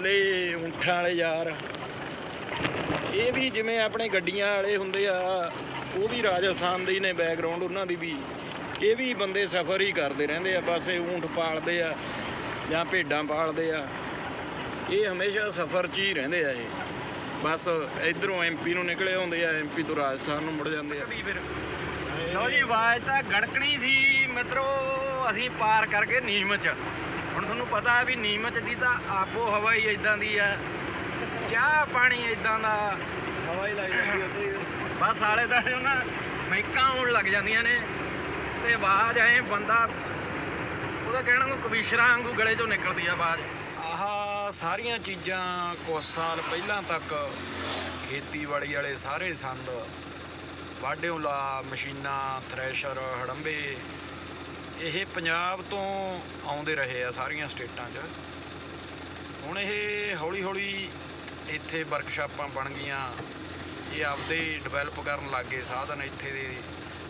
ਲੈ ਉਂਠਾਂ ਵਾਲੇ ਯਾਰ। ਇਹ ਵੀ ਜਿਵੇਂ ਆਪਣੇ ਗੱਡੀਆਂ ਵਾਲੇ ਹੁੰਦੇ ਆ, ਉਹ ਵੀ ਰਾਜਸਥਾਨ ਦੇ ਹੀ ਨੇ ਬੈਕਗ੍ਰਾਉਂਡ ਉਹਨਾਂ ਦੀ ਵੀ। ਇਹ ਵੀ ਬੰਦੇ ਸਫ਼ਰ ਹੀ ਕਰਦੇ ਰਹਿੰਦੇ ਆ, ਬਸ ਇਹ ਊਂਠ ਪਾਲਦੇ ਆ ਜਾਂ ਭੇਡਾਂ ਪਾਲਦੇ ਆ। ਇਹ ਹਮੇਸ਼ਾ ਸਫ਼ਰ 'ਚ ਹੀ ਰਹਿੰਦੇ ਆ ਇਹ। ਬਸ ਇਧਰੋਂ ਐਮਪੀ ਨੂੰ ਨਿਕਲੇ ਹੁੰਦੇ ਆ ਐਮਪੀ ਤੋਂ ਰਾਜਸਥਾਨ ਨੂੰ ਮੁੜ ਜਾਂਦੇ ਆ। ਫਿਰ ਲਓ ਜੀ, ਆਵਾਜ਼ ਤਾਂ ਗੜਕਣੀ ਸੀ, ਮਿੱਤਰੋ, ਅਸੀਂ ਪਾਰ ਕਰਕੇ ਨੀਮਚ। ਹੁਣ ਤੁਹਾਨੂੰ ਪਤਾ ਹੈ ਵੀ ਨੀਮਚ ਦੀ ਤਾਂ ਆਪੋ ਹਵਾ ਹੀ ਇਦਾਂ ਦੀ ਆ ਚਾਹ ਪਾਣੀ ਇਦਾਂ ਦਾ। ਹਵਾ ਹੀ ਲੱਗ ਜਾਂਦੀ ਉੱਥੇ। ਬਸ ਆਲੇ ਦਾਲੇ ਉਹਨਾਂ ਮਹਿਕਾਂ ਆਉਣ ਲੱਗ ਜਾਂਦੀਆਂ ਨੇ ਤੇ ਆਵਾਜ਼ ਐ ਬੰਦਾ ਉਹਦਾ ਕਹਿਣਾ ਨੂੰ ਕਬੀਸ਼ਰਾਂ ਵਾਂਗੂ ਗਲੇ ਚੋਂ ਨਿਕਲਦੀ ਆ ਆਵਾਜ਼। ਆਹ ਸਾਰੀਆਂ ਚੀਜ਼ਾਂ ਕੁਝ ਸਾਲ ਪਹਿਲਾਂ ਤੱਕ ਖੇਤੀਬਾੜੀ ਵਾਲੇ ਸਾਰੇ ਸੰਦ ਵਾਢਿਓ ਲਾ ਮਸ਼ੀਨਾਂ ਥ੍ਰੈਸ਼ਰ ਹੜੰਬੇ ਇਹ ਪੰਜਾਬ ਤੋਂ ਆਉਂਦੇ ਰਹੇ ਆ ਸਾਰੀਆਂ ਸਟੇਟਾਂ 'ਚ। ਹੁਣ ਇਹ ਹੌਲੀ ਹੌਲੀ ਇੱਥੇ ਵਰਕਸ਼ਾਪਾਂ ਬਣ ਗਈਆਂ। ਇਹ ਆਪਦੇ ਡਿਵੈਲਪ ਕਰਨ ਲੱਗੇ ਸਾਧਨ ਇੱਥੇ ਦੇ।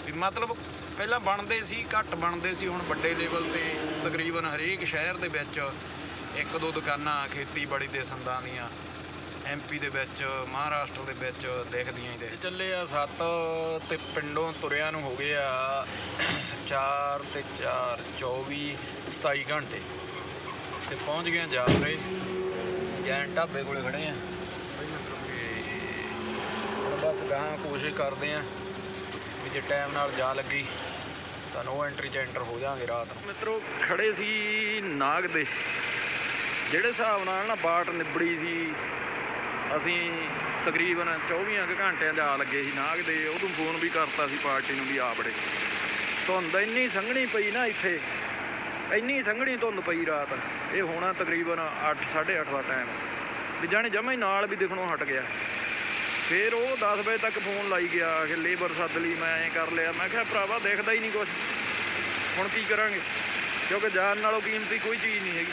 ਵੀ ਮਤਲਬ ਪਹਿਲਾਂ ਬਣਦੇ ਸੀ, ਘੱਟ ਬਣਦੇ ਸੀ, ਹੁਣ ਵੱਡੇ ਲੈਵਲ ਤੇ ਤਕਰੀਬਨ ਹਰੇਕ ਸ਼ਹਿਰ ਦੇ ਵਿੱਚ ਇੱਕ ਦੋ ਦੁਕਾਨਾਂ ਖੇਤੀਬਾੜੀ ਦੇ ਸੰਦਾਂ ਦੀਆਂ। ਐਮਪੀ ਦੇ ਵਿੱਚ ਮਹਾਰਾਸ਼ਟਰ ਦੇ ਵਿੱਚ ਦਿਖਦੀਆਂ ਹੀ ਦੇ ਚੱਲੇ ਆ 7 ਤੇ ਪਿੰਡੋਂ ਤੁਰਿਆਂ ਨੂੰ ਹੋ ਗਏ ਆ 4 ਤੇ 4 24 27 ਘੰਟੇ। ਤੇ ਪਹੁੰਚ ਗਏ ਆ ਜਾਫਰੇ ਜੈਨ ਢਾਬੇ ਕੋਲੇ ਖੜੇ ਆ। ਬਸ ਗਾਹਾਂ ਕੋਸ਼ਿਸ਼ ਕਰਦੇ ਆ ਵੀ ਜੇ ਟਾਈਮ ਨਾਲ ਜਾ ਲੱਗੀ ਤਾਂ ਨੋ ਐਂਟਰੀ ਚ ਐਂਟਰ ਹੋ ਜਾਾਂਗੇ ਰਾਤ ਨੂੰ। ਮਿੱਤਰੋ ਖੜੇ ਸੀ ਨਾਗ ਦੇ। ਜਿਹੜੇ ਹਿਸਾਬ ਨਾਲ ਨਾ ਬਾਟ ਨਿਬੜੀ ਸੀ ਅਸੀਂ ਤਕਰੀਬਨ 24 ਕੁ ਘੰਟਿਆਂ ਜਾ ਲੱਗੇ ਸੀ, ਨਾਗ ਦੇ, ਉਦੋਂ ਫੋਨ ਵੀ ਕਰਤਾ ਸੀ ਪਾਰਟੀ ਨੂੰ ਵੀ ਆ ਬੜੇ ਧੁੰਦ ਇੰਨੀ ਸੰਘਣੀ ਪਈ ਨਾ ਇੱਥੇ, ਇੰਨੀ ਸੰਘਣੀ ਧੁੰਦ ਪਈ ਰਾਤ। ਇਹ ਹੋਣਾ ਤਕਰੀਬਨ 8 8:30 ਦਾ ਟਾਈਮ ਵੀ ਜਾਣੇ ਜਮਾ ਹੀ ਨਾਲ ਵੀ ਦਿਖਣੋਂ ਹਟ ਗਿਆ। ਫਿਰ ਉਹ 10 ਵਜੇ ਤੱਕ ਫੋਨ ਲਾਈ ਗਿਆ ਕਿ ਲੇਬਰ ਸੱਦ ਲਈ, ਮੈਂ ਐਂ ਕਰ ਲਿਆ। ਮੈਂ ਕਿਹਾ, ਭਰਾਵਾ, ਦੇਖਦਾ ਹੀ ਨਹੀਂ ਕੁਝ ਹੁਣ ਕੀ ਕਰਾਂਗੇ? ਕਿਉਂਕਿ ਜਾਨ ਨਾਲੋਂ ਕੀਮਤੀ ਕੋਈ ਚੀਜ਼ ਨਹੀਂ ਹੈਗੀ।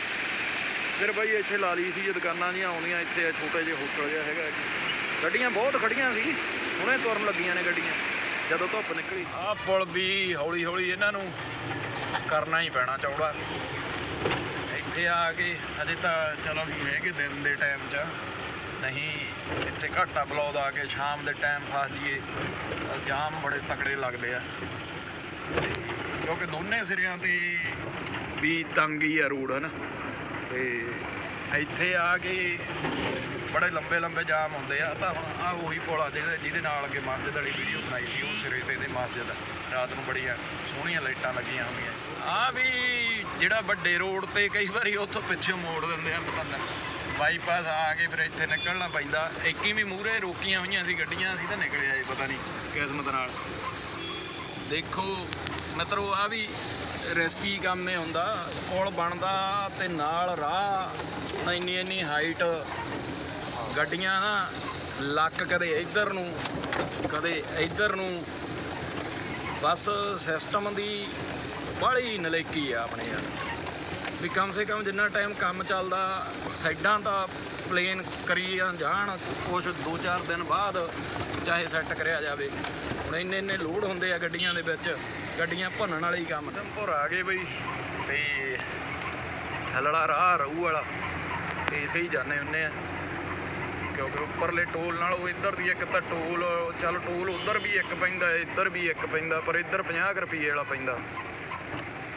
ਫਿਰ ਬਾਈ ਇੱਥੇ ਲਾ ਲਈ ਸੀ ਜੇ ਦੁਕਾਨਾਂ ਜੀਆਂ ਆਉਣੀਆਂ, ਇੱਥੇ ਛੋਟੇ ਜਿਹੇ ਹੋਟਲ ਜਿਹਾ ਹੈਗਾ ਗੱਡੀਆਂ ਬਹੁਤ ਖੜੀਆਂ ਸੀ, ਹੁਣੇ ਤੁਰਨ ਲੱਗੀਆਂ ਨੇ ਗੱਡੀਆਂ, ਜਦੋਂ ਧੁੱਪ ਨਿਕਲੀ। ਆਹ ਪੁਲ ਵੀ ਹੌਲੀ ਹੌਲੀ ਇਹਨਾਂ ਨੂੰ ਕਰਨਾ ਹੀ ਪੈਣਾ ਚੌੜਾ। ਇੱਥੇ ਆ ਕੇ ਅਜੇ ਤਾਂ ਚਲੋ ਅਸੀਂ ਹੈਗੇ ਦਿਨ ਦੇ ਟਾਈਮ 'ਚ। ਨਹੀਂ, ਇੱਥੇ ਘਾਟਾ ਬਲੌਦ ਆ ਕੇ ਸ਼ਾਮ ਦੇ ਟਾਈਮ ਫਸ ਜੀਏ ਜਾਮ ਬੜੇ ਤਕੜੇ ਲੱਗਦੇ ਆ। ਕਿਉਂਕਿ ਦੋਨੇ ਸਿਰਿਆਂ ਤੇ ਵੀ ਤੰਗ ਹੀ ਆ ਰੋਡ ਹਨ? ਤੇ ਇੱਥੇ ਆ ਕੇ ਬੜੇ ਲੰਬੇ ਲੰਬੇ ਜਾਮ ਹੁੰਦੇ ਆ। ਤਾਂ ਹੁਣ ਆ ਉਹੀ ਪੁਲ ਆ ਜਿਹਦੇ ਜਿਹਦੇ ਨਾਲ ਅੱਗੇ ਮਸਜਿਦ ਵਾਲੀ ਵੀਡੀਓ ਬਣਾਈ ਸੀ, ਉਹ ਸਿਰੇ ਤੇ ਦੇ। ਮਸਜਿਦ ਰਾਤ ਨੂੰ ਬੜੀਆਂ ਸੋਹਣੀਆਂ ਲਾਈਟਾਂ ਲੱਗੀਆਂ ਹੁੰਦੀਆਂ ਆ ਵੀ ਜਿਹੜਾ ਵੱਡੇ ਰੋਡ ਤੇ ਕਈ ਵਾਰੀ ਉੱਥੋਂ ਪਿੱਛੇ ਮੋੜ ਦਿੰਦੇ ਆ, ਪਤਾ ਨਹੀਂ ਬਾਈਪਾਸ ਆ ਕੇ ਫਿਰ ਇੱਥੇ ਨਿਕਲਣਾ ਪੈਂਦਾ। ਇੱਕ ਹੀ ਵੀ ਮੂਹਰੇ ਰੋਕੀਆਂ ਹੋਈਆਂ ਸੀ, ਗੱਡੀਆਂ ਅਸੀਂ ਤਾਂ ਨਿਕਲੇ ਆਏ ਪਤਾ ਨਹੀਂ ਕਿਸਮਤ ਨਾਲ। ਦੇਖੋ ਮਿੱਤਰੋ ਆ ਵੀ ਰਿਸਕੀ ਕੰਮ ਇਹ ਹੁੰਦਾ। ਪੁਲ ਬਣਦਾ ਤੇ ਨਾਲ ਰਾਹ, ਹੁਣ ਇੰਨੀ ਇੰਨੀ ਹਾਈਟ ਗੱਡੀਆਂ ਨਾ, ਲੱਕ ਕਦੇ ਇੱਧਰ ਨੂੰ, ਕਦੇ ਇੱਧਰ ਨੂੰ। ਬਸ ਸਿਸਟਮ ਦੀ ਬੜੀ ਨਲੇਕੀ ਆ ਆਪਣੇ ਯਾਰ। ਵੀ ਕਮ ਸੇ ਕਮ ਜਿੰਨਾ ਟਾਈਮ ਕੰਮ ਚੱਲਦਾ, ਸਾਈਡਾਂ ਤਾਂ ਪਲੇਨ ਕਰੀ ਜਾਣ, ਕੁਛ 2-4 ਦਿਨ ਬਾਅਦ ਚਾਹੇ ਸੈੱਟ ਕਰਿਆ ਜਾਵੇ। ਹੁਣ ਇੰਨੇ ਇੰਨੇ ਲੋਡ ਹੁੰਦੇ ਆ ਗੱਡੀਆਂ ਦੇ ਵਿੱਚ। ਗੱਡੀਆਂ ਭੰਨਣ ਵਾਲੇ ਹੀ ਕੰਮ ਟੰਪਰ ਆ ਗਏ ਬਈ, ਤੇ ਥੱਲੜਾ ਰਾਹ ਰਹੂ ਵਾਲਾ, ਤੇ ਇਸੇ ਹੀ ਜਾਂਦੇ ਹੁੰਨੇ ਆ। ਕਿਉਂਕਿ ਉੱਪਰਲੇ ਟੋਲ ਨਾਲ ਉਹ ਇੱਧਰ ਦੀ ਇੱਕ ਤਾਂ ਟੋਲ, ਚੱਲ ਟੋਲ ਉੱਧਰ ਵੀ ਇੱਕ ਪੈਂਦਾ, ਇੱਧਰ ਵੀ ਇੱਕ ਪੈਂਦਾ, ਪਰ ਇੱਧਰ 50 ਕੁ ਰੁਪਏ ਵਾਲਾ ਪੈਂਦਾ।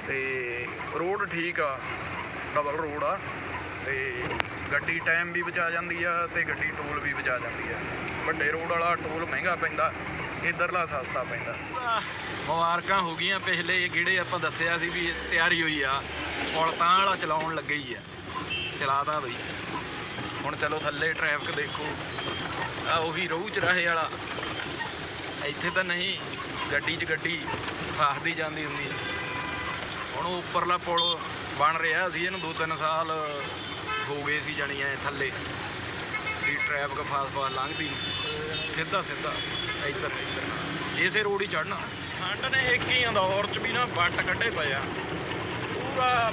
ਤੇ ਰੋਡ ਠੀਕ ਆ ਡਬਲ ਰੋਡ ਆ, ਤੇ ਗੱਡੀ ਟਾਈਮ ਵੀ ਬਚਾ ਜਾਂਦੀ ਆ, ਤੇ ਗੱਡੀ ਟੋਲ ਵੀ ਬਚਾ ਜਾਂਦੀ ਆ। ਵੱਡੇ ਰੋਡ ਵਾਲਾ ਟੋਲ ਮਹਿੰਗਾ ਪੈਂਦਾ। ਇਧਰਲਾ ਸਸਤਾ ਪੈਂਦਾ। ਮੁਬਾਰਕਾਂ ਹੋ ਗਈਆਂ ਪਿਛਲੇ ਜਿਹੜੇ ਆਪਾਂ ਦੱਸਿਆ ਸੀ ਵੀ ਤਿਆਰੀ ਹੋਈ ਆ ਪੁਲ ਤਾਂ ਵਾਲਾ ਚਲਾਉਣ ਲੱਗੇ ਹੀ ਆ। ਚਲਾਤਾ ਬਈ। ਹੁਣ ਚਲੋ ਥੱਲੇ ਟ੍ਰੈਫਿਕ ਦੇਖੋ। ਆ ਉਹੀ ਰਹੂ ਚਰਾਹੇ ਵਾਲਾ। ਇੱਥੇ ਤਾਂ ਨਹੀਂ ਗੱਡੀ 'ਚ ਗੱਡੀ ਫਸਦੀ ਜਾਂਦੀ ਹੁੰਦੀ ਹੁਣ ਉਹ ਉੱਪਰਲਾ ਪੁਲ ਬਣ ਰਿਹਾ ਸੀ ਇਹਨੂੰ 2-3 ਸਾਲ ਹੋ ਗਏ ਸੀ ਜਾਣੀ ਐ ਥੱਲੇ। ਵੀ ਟ੍ਰੈਫਿਕ ਫਾਸ ਫਾਸ ਲੰਘਦੀ। ਸਿੱਧਾ ਸਿੱਧਾ ਇੱਧਰ ਇੱਧਰ। ਇਸੇ ਰੋਡ ਹੀ ਚੜਨਾ ਠੰਡ ਨੇ ਇੱਕ ਹੀ ਅੰਦੌਰ ਚ ਵੀ ਨਾ ਵੱਟ ਕੱਢੇ ਪਏ ਆ। ਪੂਰਾ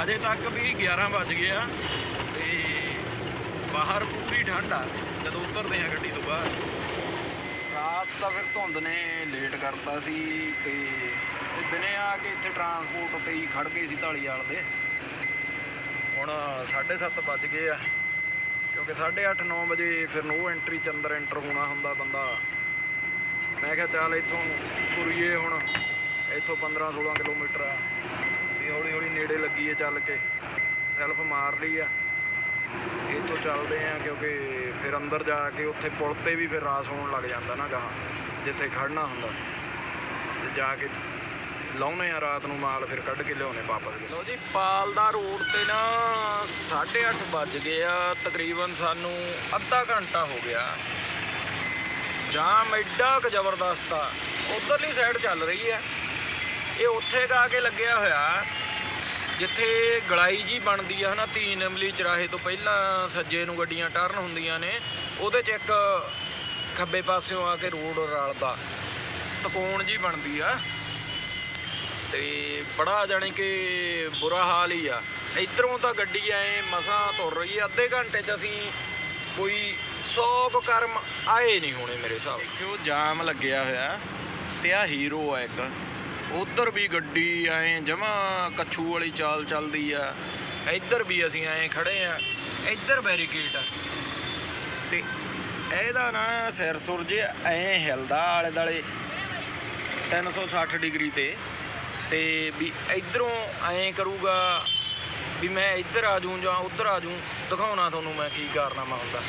ਹਜੇ ਤੱਕ ਵੀ 11 ਵੱਜ ਗਏ ਆ ਤੇ ਬਾਹਰ ਪੂਰੀ ਠੰਡ ਆ। ਜਦੋਂ ਉਤਰਦੇ ਆ ਗੱਡੀ ਤੋਂ ਬਾਹਰ। ਰਾਤ ਤਾਂ ਫਿਰ ਧੁੰਦ ਨੇ ਲੇਟ ਕਰਤਾ ਸੀ ਤੇ ਤੇ ਦਿਨੇ ਆ ਕੇ ਇੱਥੇ ਟਰਾਂਸਪੋਰਟ ਤੇ ਹੀ ਖੜ ਗਏ ਸੀ ਢਾਲੀਵਾਲ ਦੇ। ਹੁਣ 7:30 ਵੱਜ ਗਏ ਆ। ਕਿਉਂਕਿ 8:30 9 ਵਜੇ ਫਿਰ ਨੋ ਐਂਟਰੀ ਚ ਅੰਦਰ ਐਂਟਰ ਹੋਣਾ ਹੁੰਦਾ ਬੰਦਾ। ਮੈਂ ਕਿਹਾ ਚੱਲ ਇੱਥੋਂ ਤੁਰੀਏ ਹੁਣ, ਇੱਥੋਂ 15 16 ਕਿਲੋਮੀਟਰ ਆ। ਵੀ ਹੌਲੀ ਹੌਲੀ ਨੇੜੇ ਲੱਗੀਏ ਚੱਲ ਕੇ ਸੈਲਫ ਮਾਰ ਲਈ ਆ। ਇੱਥੋਂ ਚੱਲਦੇ ਆ ਕਿਉਂਕਿ ਫਿਰ ਅੰਦਰ ਜਾ ਕੇ ਉੱਥੇ ਪੁਲ ਤੇ ਵੀ ਫਿਰ ਰਾਸ ਹੋਣ ਲੱਗ ਜਾਂਦਾ ਨਾ ਗਾਹਾਂ, ਜਿੱਥੇ ਖੜਨਾ ਹੁੰਦਾ। ਤੇ ਜਾ ਕੇ ਲਾਉਨੇ ਆ ਰਾਤ ਨੂੰ ਮਾਲ, ਫਿਰ ਕੱਢ ਕੇ ਲਿਆਉਨੇ ਵਾਪਸ। ਲੋ ਜੀ ਪਾਲਦਾ ਰੋਡ ਤੇ ਨਾ 8:30 ਵੱਜ ਗਏ ਆ, ਤਕਰੀਬਨ ਸਾਨੂੰ ਅੱਧਾ ਘੰਟਾ ਹੋ ਗਿਆ। ਜਾਮ ਐਡਾ ਕੁ ਜ਼ਬਰਦਸਤ ਆ, ਉਧਰਲੀ ਸਾਈਡ ਚੱਲ ਰਹੀ ਆ। ਇਹ ਉੱਥੇ ਗਾ ਕੇ ਲੱਗਿਆ ਹੋਇਆ, ਜਿੱਥੇ ਗਲਾਈ ਜੀ ਬਣਦੀ ਆ ਹਨਾ ਤੀਨ ਇਮਲੀ ਚਰਾਹੇ ਤੋਂ ਪਹਿਲਾਂ ਸੱਜੇ ਨੂੰ ਗੱਡੀਆਂ ਟਰਨ ਹੁੰਦੀਆਂ ਨੇ, ਉਹਦੇ 'ਚ ਇੱਕ ਖੱਬੇ ਪਾਸਿਓਂ ਆ ਕੇ ਰੋਡ ਰਲਦਾ, ਤਕੋਣ ਜੀ ਬਣਦੀ ਆ। ਤੇ ਬੜਾ ਜਾਣੀ ਕਿ ਬੁਰਾ ਹਾਲ ਹੀ ਆ। ਇਧਰੋਂ ਤਾਂ ਗੱਡੀ ਐ ਮਸਾਂ ਤੁਰ ਰਹੀ ਆ। ਅੱਧੇ ਘੰਟੇ 'ਚ ਅਸੀਂ ਕੋਈ 100 ਕੁ ਕਰਮ ਆਏ ਨਹੀਂ ਹੋਣੇ ਮੇਰੇ ਹਿਸਾਬ ਕਿਉਂ ਜਾਮ ਲੱਗਿਆ ਹੋਇਆ। ਤੇ ਆ ਹੀਰੋ ਆ ਇੱਕ। ਉਧਰ ਵੀ ਗੱਡੀ ਐ ਜਮਾ ਕੱਛੂ ਵਾਲੀ ਚਾਲ ਚੱਲਦੀ ਆ। ਇੱਧਰ ਵੀ ਅਸੀਂ ਐ ਖੜੇ ਆ। ਇੱਧਰ ਬੈਰੀਕੇਡ ਆ। ਤੇ ਇਹਦਾ ਨਾ ਸਿਰ ਸੁਰ ਜੇ ਐ ਹਿਲਦਾ ਆਲੇ ਦਾਲੇ 360 ਡਿਗਰੀ ਤੇ। ਤੇ ਵੀ ਇਧਰੋਂ ਐਂ ਕਰੂਗਾ ਵੀ ਮੈਂ ਇੱਧਰ ਆ ਜਾਊਂ ਜਾਂ ਉੱਧਰ ਆ ਜਾਊਂ, ਦਿਖਾਉਣਾ ਤੁਹਾਨੂੰ ਮੈਂ ਕੀ ਕਾਰਨਾਮਾ ਹੁੰਦਾ।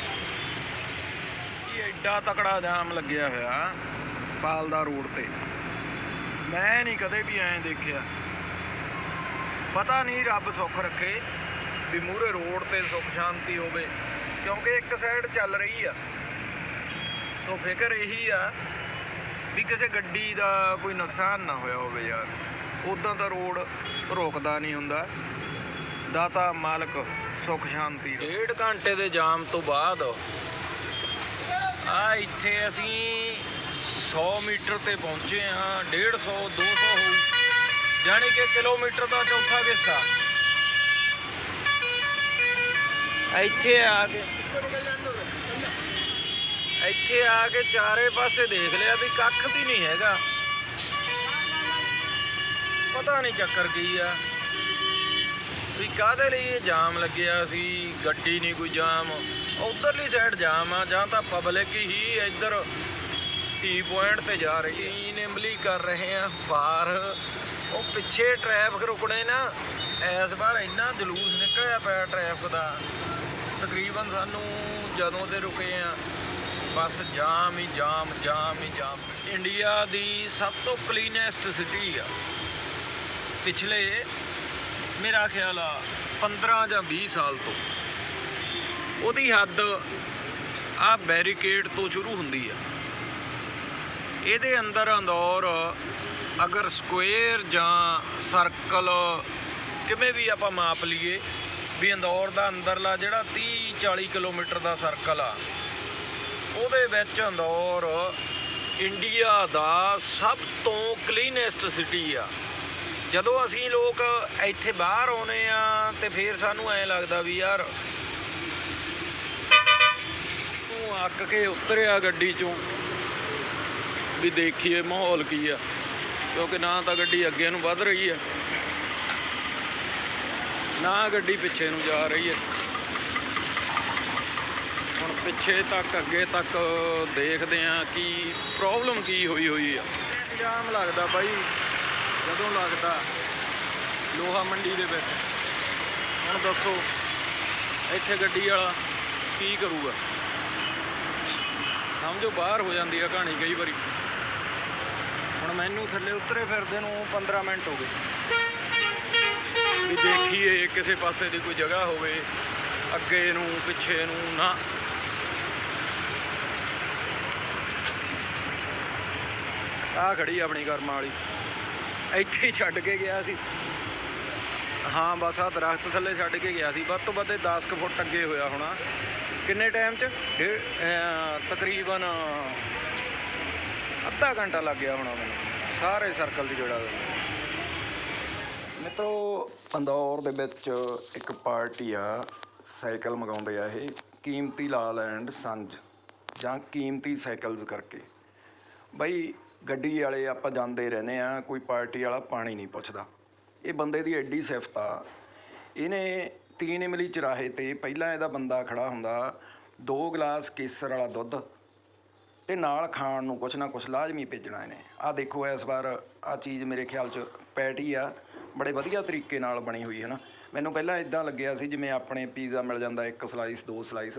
ਇਹ ਐਡਾ ਤਕੜਾ ਜਾਮ ਲੱਗਿਆ ਹੋਇਆ ਪਾਲਦਾ ਰੋਡ ਤੇ। ਮੈਂ ਨਹੀਂ ਕਦੇ ਵੀ ਐਂ ਦੇਖਿਆ। ਪਤਾ ਨਹੀਂ ਰੱਬ ਸੁੱਖ ਰੱਖੇ ਵੀ ਮੂਰੇ ਰੋਡ ਤੇ ਸੁੱਖ ਸ਼ਾਂਤੀ ਹੋਵੇ, ਕਿਉਂਕਿ ਇੱਕ ਸਾਈਡ ਚੱਲ ਰਹੀ ਆ। ਸੋ ਫਿਕਰ ਇਹੀ ਆ ਵੀ ਕਿਸੇ ਗੱਡੀ ਦਾ ਕੋਈ ਨੁਕਸਾਨ ਨਾ ਹੋਇਆ ਹੋਵੇ ਯਾਰ। ਉਦਾਂ ਤਾਂ ਰੋਡ ਰੋਕਦਾ ਨਹੀਂ ਹੁੰਦਾ। ਦਾਤਾ, ਮਾਲਕ ਸੁੱਖ ਸ਼ਾਂਤੀ। ਡੇਢ ਘੰਟੇ ਦੇ ਜਾਮ ਤੋਂ ਬਾਅਦ ਆ ਇੱਥੇ ਅਸੀਂ 100 ਮੀਟਰ ਤੇ ਪਹੁੰਚੇ ਆ 150 200 ਹੋਊ। ਜਾਣੀ ਕਿ ਕਿਲੋਮੀਟਰ ਦਾ ਚੌਥਾ ਹਿੱਸਾ ਇੱਥੇ ਆ ਕੇ ਇੱਥੇ ਆ ਕੇ ਚਾਰੇ ਪਾਸੇ ਦੇਖ ਲਿਆ ਵੀ ਕੱਖ ਵੀ ਨਹੀਂ ਹੈਗਾ। ਪਤਾ ਨਹੀਂ ਚੱਕਰ ਕੀ ਆ। ਵੀ ਕਾਹਦੇ ਲਈ ਇਹ ਜਾਮ ਲੱਗਿਆ ਸੀ? ਗੱਡੀ ਨਹੀਂ ਕੋਈ ਜਾਮ। ਉਧਰਲੀ ਸਾਈਡ ਜਾਮ ਆ, ਜਾਂ ਤਾਂ ਪਬਲਿਕ ਹੀ ਇੱਧਰ ਟੀ ਪੁਆਇੰਟ ਤੇ ਜਾ ਰਹੀ ਹੈ। ਨਿੰਬਲੀ ਕਰ ਰਹੇ ਆ ਬਾਹਰ। ਉਹ ਪਿੱਛੇ ਟ੍ਰੈਫਿਕ ਰੁਕਣੇ ਨਾ ਇਸ ਵਾਰ ਇੰਨਾ ਜਲੂਸ ਨਿਕਲਿਆ ਪਿਆ ਟ੍ਰੈਫਿਕ ਦਾ। ਤਕਰੀਬਨ ਸਾਨੂੰ ਜਦੋਂ ਦੇ ਰੁਕੇ ਆ, ਬਸ ਜਾਮ ਹੀ ਜਾਮ ਜਾਮ ਹੀ ਜਾਮ। ਇੰਡੀਆ ਦੀ ਸਭ ਤੋਂ ਕਲੀਨੈਸਟ ਸਿਟੀ ਆ। ਪਿਛਲੇ ਮੇਰਾ ਖਿਆਲ ਆ 15 ਜਾਂ 20 ਸਾਲ ਤੋਂ। ਉਹਦੀ ਹੱਦ ਆ ਬੈਰੀਕੇਡ ਤੋਂ ਸ਼ੁਰੂ ਹੁੰਦੀ ਆ। ਇਹਦੇ ਅੰਦਰ ਅੰਦੌਰ ਅਗਰ ਸਕੁਅਰ ਜਾਂ ਸਰਕਲ ਕਿਵੇਂ ਵੀ ਆਪਾਂ ਮਾਪ ਲਈਏ ਵੀ ਅੰਦੌਰ ਦਾ ਅੰਦਰਲਾ ਜਿਹੜਾ 30 40 ਕਿਲੋਮੀਟਰ ਦਾ ਸਰਕਲ ਆ, ਉਹਦੇ ਵਿੱਚ ਅੰਦੌਰ ਇੰਡੀਆ ਦਾ ਸਭ ਤੋਂ ਕਲੀਨੈਸਟ ਸਿਟੀ ਆ। ਜਦੋਂ ਅਸੀਂ ਲੋਕ ਇੱਥੇ ਬਾਹਰ ਆਉਨੇ ਆ ਤੇ ਫਿਰ ਸਾਨੂੰ ਐ ਲੱਗਦਾ ਵੀ ਯਾਰ ਤੂੰ ਅੱਕ ਕੇ ਉਤਰਿਆ ਗੱਡੀ ਚੋਂ ਵੀ ਦੇਖੀਏ ਮਾਹੌਲ ਕੀ ਆ, ਕਿਉਂਕਿ ਨਾ ਤਾਂ ਗੱਡੀ ਅੱਗੇ ਨੂੰ ਵੱਧ ਰਹੀ ਹੈ ਨਾ ਗੱਡੀ ਪਿੱਛੇ ਨੂੰ ਜਾ ਰਹੀ ਹੈ ਹੁਣ ਪਿੱਛੇ ਤੱਕ, ਅੱਗੇ ਤੱਕ ਦੇਖਦੇ ਆ ਕਿ ਪ੍ਰੋਬਲਮ ਕੀ ਹੋਈ ਹੋਈ ਆ। ਜਾਮ ਲੱਗਦਾ ਬਾਈ। ਜਦੋਂ ਲੱਗਦਾ ਲੋਹਾ ਮੰਡੀ ਦੇ ਵਿੱਚ, ਹੁਣ ਦੱਸੋ ਇੱਥੇ ਗੱਡੀ ਵਾਲਾ ਕੀ ਕਰੂਗਾ? ਸਮਝੋ ਬਾਹਰ ਹੋ ਜਾਂਦੀ ਆ ਕਹਾਣੀ ਕਈ ਵਾਰੀ। ਹੁਣ ਮੈਨੂੰ ਥੱਲੇ ਉਤਰੇ ਫਿਰਦੇ ਨੂੰ 15 ਮਿੰਟ ਹੋ ਗਏ। ਵੀ ਦੇਖੀਏ ਕਿਸੇ ਪਾਸੇ ਦੀ ਕੋਈ ਜਗ੍ਹਾ ਹੋਵੇ, ਅੱਗੇ ਨੂੰ, ਪਿੱਛੇ ਨੂੰ, ਨਾ। ਆ ਖੜੀ ਆਪਣੀ ਕਰਮਾਂ ਵਾਲੀ। ਇੱਥੇ ਹੀ ਛੱਡ ਕੇ ਗਿਆ ਸੀ। ਹਾਂ, ਬਸ ਆ ਦਰਖਤ ਥੱਲੇ ਛੱਡ ਕੇ ਗਿਆ ਸੀ। ਵੱਧ ਤੋਂ ਵੱਧ ਇਹ 10 ਕੁ ਫੁੱਟ ਅੱਗੇ ਹੋਇਆ ਹੋਣਾ। ਕਿੰਨੇ ਟਾਈਮ 'ਚ? ਤਕਰੀਬਨ ਅੱਧਾ ਘੰਟਾ ਲੱਗ ਗਿਆ ਹੋਣਾ ਮੈਨੂੰ। ਸਾਰੇ ਸਰਕਲ ਦੀ ਗੇੜਾ ਦੇ ਮਿੱਤਰੋ, ਅੰਦੌਰ ਦੇ ਵਿੱਚ ਇੱਕ ਪਾਰਟੀ ਆ, ਸਾਈਕਲ ਮੰਗਾਉਂਦੇ ਆ ਇਹ, ਕੀਮਤੀ ਲਾਲ ਐਂਡ ਸੰਜ, ਜਾਂ ਕੀਮਤੀ ਸਾਈਕਲਸ ਕਰਕੇ। ਬਈ ਗੱਡੀ ਵਾਲੇ ਆਪਾਂ ਜਾਂਦੇ ਰਹਿੰਦੇ ਆ ਕੋਈ ਪਾਰਟੀ ਵਾਲਾ ਪਾਣੀ ਨਹੀਂ ਪੁੱਛਦਾ। ਇਹ ਬੰਦੇ ਦੀ ਐਡੀ ਸਿਫਤ ਆ। ਇਹਨੇ ਤੀਨ ਇਮਲੀ ਚਰਾਹੇ ਤੇ ਪਹਿਲਾਂ ਇਹਦਾ ਬੰਦਾ ਖੜਾ ਹੁੰਦਾ, ਦੋ ਗਲਾਸ ਕੇਸਰ ਵਾਲਾ ਦੁੱਧ ਤੇ ਨਾਲ ਖਾਣ ਨੂੰ ਕੁਛ ਨਾ ਕੁਛ ਲਾਜ਼ਮੀ ਭੇਜਣਾ ਇਹਨੇ। ਆ ਦੇਖੋ, ਇਸ ਵਾਰ ਆ ਚੀਜ਼ ਮੇਰੇ ਖਿਆਲ ਚ ਪੈਟੀ ਆ। ਬੜੇ ਵਧੀਆ ਤਰੀਕੇ ਨਾਲ ਬਣੀ ਹੋਈ ਹੈ ਨਾ। ਮੈਨੂੰ ਪਹਿਲਾਂ ਇਦਾਂ ਲੱਗਿਆ ਸੀ ਜਿਵੇਂ ਆਪਣੇ ਪੀਜ਼ਾ ਮਿਲ ਜਾਂਦਾ, ਇੱਕ ਸਲਾਈਸ ਦੋ ਸਲਾਈਸ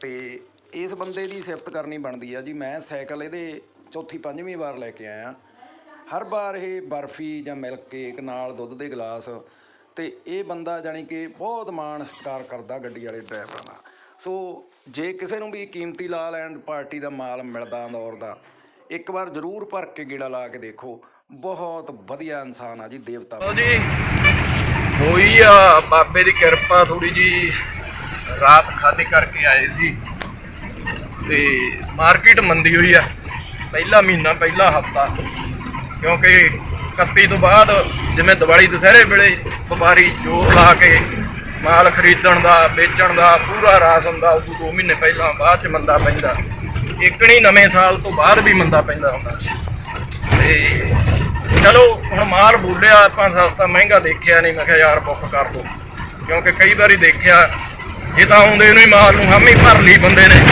ਤੇ ਇਸ ਬੰਦੇ ਦੀ ਸਿਫਤ ਕਰਨੀ ਬਣਦੀ ਆ ਜੀ, ਮੈਂ ਸਾਈਕਲ ਇਹਦੇ ਚੌਥੀ ਪੰਜਵੀਂ ਵਾਰ ਲੈ ਕੇ ਆਇਆ। ਹਰ ਵਾਰ ਇਹ ਬਰਫੀ ਜਾਂ ਮਿਲਕ ਕੇਕ ਨਾਲ ਦੁੱਧ ਦੇ ਗਲਾਸ ਤੇ ਇਹ ਬੰਦਾ ਜਾਣੀ ਕਿ ਬਹੁਤ ਮਾਣ ਸਤਿਕਾਰ ਕਰਦਾ ਗੱਡੀ ਵਾਲੇ ਡਰਾਈਵਰਾਂ ਦਾ। ਸੋ ਜੇ ਕਿਸੇ ਨੂੰ ਵੀ ਕੀਮਤੀ ਲਾਲ ਐਂਡ ਪਾਰਟੀ ਦਾ ਮਾਲ ਮਿਲਦਾ ਦੌਰ ਦਾ, ਇੱਕ ਵਾਰ ਜ਼ਰੂਰ ਭਰ ਕੇ ਗੇੜਾ ਲਾ ਕੇ ਦੇਖੋ। ਬਹੁਤ ਵਧੀਆ ਇਨਸਾਨ ਆ ਜੀ, ਦੇਵਤਾ। ਜੀ, ਹੋਈ ਆ, ਬਾਬੇ ਦੀ ਕਿਰਪਾ ਥੋੜੀ ਜੀ ਰਾਤ ਖਾਦੀ ਕਰਕੇ ਆਏ ਸੀ ਤੇ ਮਾਰਕੀਟ ਮੰਦੀ ਹੋਈ ਆ। ਪਹਿਲਾ ਮਹੀਨਾ, ਪਹਿਲਾ ਹਫਤਾ। ਕਿਉਂਕਿ 31 ਤੋਂ ਬਾਅਦ ਜਿਵੇਂ ਦੀਵਾਲੀ ਦੁਸਹਿਰੇ ਵੇਲੇ ਵਪਾਰੀ ਜੋਰ ਲਾ ਕੇ ਮਾਲ ਖਰੀਦਣ ਦਾ, ਵੇਚਣ ਦਾ, ਪੂਰਾ ਰਾਸ ਹੁੰਦਾ ਉਸ ਤੋਂ 2 ਮਹੀਨੇ ਪਹਿਲਾਂ ਬਾਅਦ ਚ ਮੰਦਾ ਪੈਂਦਾ। ਇੱਕਣੀ ਨਵੇਂ ਸਾਲ ਤੋਂ ਬਾਅਦ ਵੀ ਮੰਦਾ ਪੈਂਦਾ ਹੁੰਦਾ। ਤੇ ਚਲੋ, ਹੁਣ ਮਾਲ ਬੋਲਿਆ, ਆਪਾਂ ਸਸਤਾ ਮਹਿੰਗਾ ਦੇਖਿਆ ਨਹੀਂ, ਮੈਂ ਕਿਹਾ ਯਾਰ ਬੁੱਕ ਕਰ ਦੋ। ਕਿਉਂਕਿ ਕਈ ਵਾਰੀ ਦੇਖਿਆ ਜੇ ਤਾਂ ਆਉਂਦੇ ਨੂੰ ਹੀ ਮਾਲ ਨੂੰ ਹਾਮੀ ਭਰ ਲਈ ਬੰਦੇ ਨੇ।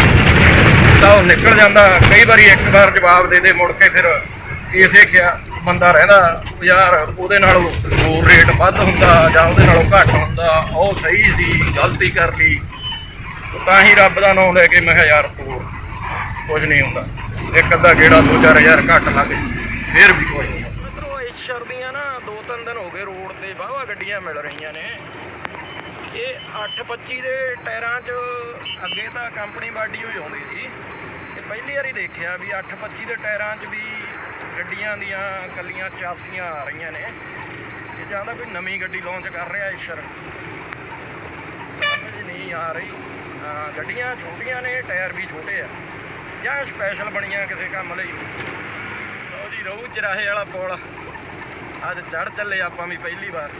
ਤਾਂ ਉਹ ਨਿਕਲ ਜਾਂਦਾ। ਕਈ ਵਾਰੀ ਇੱਕ ਵਾਰ ਜਵਾਬ ਦੇ ਦੇ, ਮੁੜ ਕੇ ਫਿਰ ਇਸੇ ਖਿਆ ਬੰਦਾ ਰਹਿੰਦਾ। ਯਾਰ ਉਹਦੇ ਨਾਲੋਂ ਹੋਰ ਰੇਟ ਵੱਧ ਹੁੰਦਾ ਜਾਂ ਉਹਦੇ ਨਾਲੋਂ ਘੱਟ ਹੁੰਦਾ, ਉਹ ਸਹੀ ਸੀ, ਗਲਤੀ ਕਰ ਲਈ। ਤਾਂ ਹੀ ਰੱਬ ਦਾ ਨਾਮ ਲੈ ਕੇ ਮੈਂ ਕਿਹਾ, ਯਾਰ ਤੂੰ ਕੁਝ ਨਹੀਂ ਹੁੰਦਾ। ਇੱਕ ਅੱਧਾ ਗੇੜਾ ਦੋ ਚਾਰ ਹਜ਼ਾਰ ਘੱਟ ਲੱਗ ਫਿਰ ਵੀ ਕੁਝ ਨਹੀਂ ਮਿੱਤਰੋ ਏਸ਼ਰ ਦੀਆਂ ਨਾ ਦੋ ਤਿੰਨ ਦਿਨ ਹੋ ਗਏ ਰੋਡ ਤੇ ਵਾਹਵਾ ਗੱਡੀਆਂ ਮਿਲ ਰਹੀਆਂ ਨੇ। ਇਹ 825 ਦੇ ਟਾਇਰਾਂ 'ਚ ਅੱਗੇ ਤਾਂ ਕੰਪਨੀ ਬਾਡੀ ਹੋਈ ਆਉਂਦੀ ਸੀ। ਪਹਿਲੀ ਵਾਰੀ ਦੇਖਿਆ ਵੀ 825 ਦੇ ਟਾਇਰਾਂ 'ਚ ਵੀ ਗੱਡੀਆਂ ਦੀਆਂ ਕੱਲੀਆਂ ਚਾਸੀਆਂ ਆ ਰਹੀਆਂ ਨੇ। ਇਹ ਜਾਂ ਤਾਂ ਕੋਈ ਨਵੀਂ ਗੱਡੀ ਲਾਂਚ ਕਰ ਰਿਹਾ ਏਸ਼ਰ ਸਮਝ ਨਹੀਂ ਆ ਰਹੀ। ਹਾਂ, ਗੱਡੀਆਂ ਛੋਟੀਆਂ ਨੇ ਟਾਇਰ ਵੀ ਛੋਟੇ ਆ। ਜਾਂ ਸਪੈਸ਼ਲ ਬਣੀਆਂ ਕਿਸੇ ਕੰਮ ਲਈ। ਲਓ ਜੀ ਰਹੂ ਚਰਾਹੇ ਵਾਲਾ ਪੁਲ। ਅੱਜ ਚੜ ਚੱਲੇ ਆਪਾਂ ਵੀ ਪਹਿਲੀ ਵਾਰ।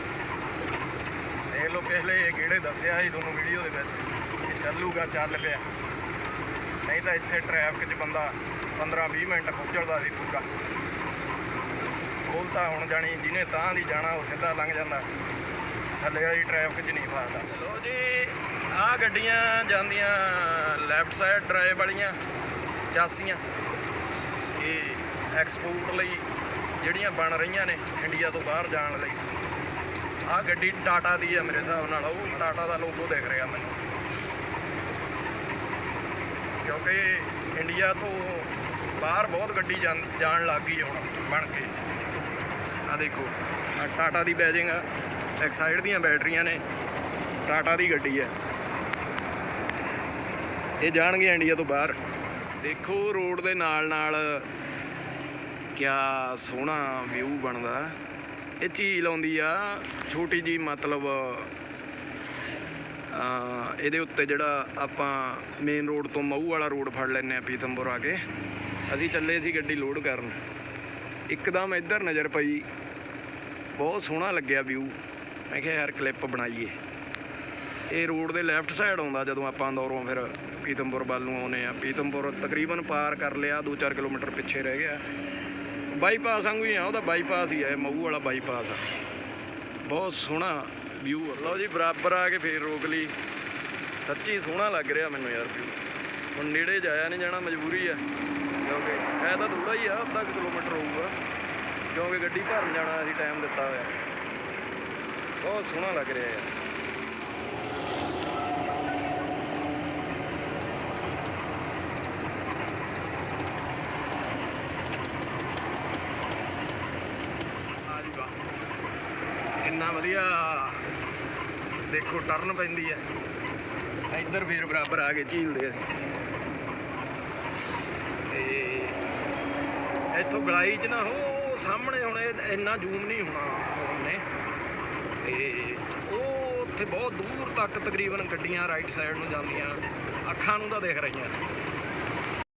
ਦੇਖ ਲਓ ਪਿਛਲੇ ਕਿਹੜੇ ਦੱਸਿਆ ਸੀ ਤੁਹਾਨੂੰ ਵੀਡੀਓ ਦੇ ਵਿੱਚ ਕਿ ਚੱਲੂਗਾ ਚੱਲ ਪਿਆ। ਤਾਂ ਇੱਥੇ ਟ੍ਰੈਫਿਕ 'ਚ ਬੰਦਾ 15-20 ਮਿੰਟ ਪੁੱਜਦਾ ਸੀ ਪੂਰਾ। ਉਹ ਤਾਂ ਹੁਣ ਜਾਣੀ ਜਿਹਨੇ ਤਾਂ ਦੀ ਜਾਣਾ, ਉਹ ਸਿੱਧਾ ਲੰਘ ਜਾਂਦਾ। ਥੱਲੇ ਵਾਲੀ ਟ੍ਰੈਫਿਕ 'ਚ ਨਹੀਂ ਫਸਦਾ। ਚਲੋ ਜੀ, ਆਹ ਗੱਡੀਆਂ ਜਾਂਦੀਆਂ ਲੈਫਟ ਸਾਈਡ ਡਰਾਈਵ ਵਾਲੀਆਂ, ਚਾਸੀਆਂ। ਇਹ ਐਕਸਪੋਰਟ ਲਈ ਜਿਹੜੀਆਂ ਬਣ ਰਹੀਆਂ ਨੇ ਇੰਡੀਆ ਤੋਂ ਬਾਹਰ ਜਾਣ ਲਈ। ਆਹ ਗੱਡੀ ਟਾਟਾ ਦੀ ਹੈ ਮੇਰੇ ਹਿਸਾਬ ਨਾਲ, ਉਹ ਟਾਟਾ ਦਾ ਲੋਗੋ ਦਿਖ ਰਿਹਾ ਮੈਨੂੰ। ਕਿਉਂਕਿ ਇੰਡੀਆ ਤੋਂ ਬਾਹਰ ਬਹੁਤ ਗੱਡੀ ਜਾਣ- ਜਾਣ ਲੱਗ ਗਈ ਹੁਣ ਬਣ ਕੇ। ਆ ਦੇਖੋ ਆ ਟਾਟਾ ਦੀ ਬੈਜਿੰਗ ਆ। ਇੱਕ ਸਾਈਡ ਦੀਆਂ ਬੈਟਰੀਆਂ ਨੇ। ਟਾਟਾ ਦੀ ਗੱਡੀ ਹੈ ਇਹ ਜਾਣਗੇ ਇੰਡੀਆ ਤੋਂ ਬਾਹਰ। ਦੇਖੋ ਰੋਡ ਦੇ ਨਾਲ ਨਾਲ ਕਿਆ ਸੋਹਣਾ ਵਿਊ ਬਣਦਾ। ਇਹ ਝੀਲ ਆਉਂਦੀ ਆ। ਛੋਟੀ ਜੀ ਮਤਲਬ ਇਹਦੇ ਉੱਤੇ ਜਿਹੜਾ ਆਪਾਂ ਮੇਨ ਰੋਡ ਤੋਂ ਮਊ ਵਾਲਾ ਰੋਡ ਫੜ ਲੈਨੇ ਆ ਪੀਤਮਪੁਰ ਆ ਕੇ। ਅਸੀਂ ਚੱਲੇ ਸੀ ਗੱਡੀ ਲੋਡ ਕਰਨ। ਇੱਕਦਮ ਇੱਧਰ ਨਜ਼ਰ ਪਈ। ਬਹੁਤ ਸੋਹਣਾ ਲੱਗਿਆ ਵਿਊ ਮੈਂ ਕਿਹਾ ਯਾਰ ਕਲਿੱਪ ਬਣਾਈਏ। ਇਹ ਰੋਡ ਦੇ ਲੈਫਟ ਸਾਈਡ ਆਉਂਦਾ ਜਦੋਂ ਆਪਾਂ ਦੌਰੋਂ ਫਿਰ ਪੀਤਮਪੁਰ ਵੱਲ ਨੂੰ ਆਉਨੇ ਆ ਪੀਤਮਪੁਰ ਤਕਰੀਬਨ ਪਾਰ ਕਰ ਲਿਆ 2-4 ਕਿਲੋਮੀਟਰ ਪਿੱਛੇ ਰਹਿ ਗਿਆ। ਬਾਈਪਾਸ ਵਾਂਗੂ ਹੀ ਆ, ਉਹਦਾ ਬਾਈਪਾਸ ਹੀ ਆ ਮਊ ਵਾਲਾ ਬਾਈਪਾਸ ਆ। ਬਹੁਤ ਸੋਹਣਾ ਵਿਊ ਲਓ ਜੀ, ਬਰਾਬਰ ਆ ਕੇ ਫੇਰ ਰੋਕ ਲਈ। ਸੱਚੀ ਸੋਹਣਾ ਲੱਗ ਰਿਹਾ ਮੈਨੂੰ ਯਾਰ ਵਿਊ ਹੁਣ ਨੇੜੇ ਜਾਇਆ ਨਹੀਂ ਜਾਣਾ, ਮਜਬੂਰੀ ਆ। ਕਿਉਂਕਿ ਇਹ ਤਾਂ ਥੋੜਾ ਹੀ ਆ, ਅੱਧਾ ਕੁ ਕਿਲੋਮੀਟਰ ਹੋਊਗਾ। ਕਿਉਂਕਿ ਗੱਡੀ ਭਰਨ ਜਾਣਾ ਅਸੀਂ ਟਾਈਮ ਦਿੱਤਾ ਹੋਇਆ। ਬਹੁਤ ਸੋਹਣਾ ਲੱਗ ਰਿਹਾ ਯਾਰ। ਆ ਇੰਨਾ ਵਧੀਆ। ਦੇਖੋ, ਟਰਨ ਪੈਂਦੀ ਹੈ। ਇੱਧਰ ਫਿਰ ਬਰਾਬਰ ਆ ਕੇ ਝੀਲਦੇ ਦੇ ਤੇ ਇੱਥੋਂ ਗਲਾਈ ਚ ਨਾ ਉਹ ਸਾਹਮਣੇ ਹੁਣ ਇੰਨਾ ਜ਼ੂਮ ਨਹੀਂ ਹੋਣਾ ਫੋਨ ਤੇ ਉਹ ਉੱਥੇ ਬਹੁਤ ਦੂਰ ਤੱਕ ਤਕਰੀਬਨ ਗੱਡੀਆਂ ਰਾਈਟ ਸਾਈਡ ਨੂੰ ਜਾਂਦੀਆਂ, ਅੱਖਾਂ ਨੂੰ ਤਾਂ ਦਿਖ ਰਹੀਆਂ।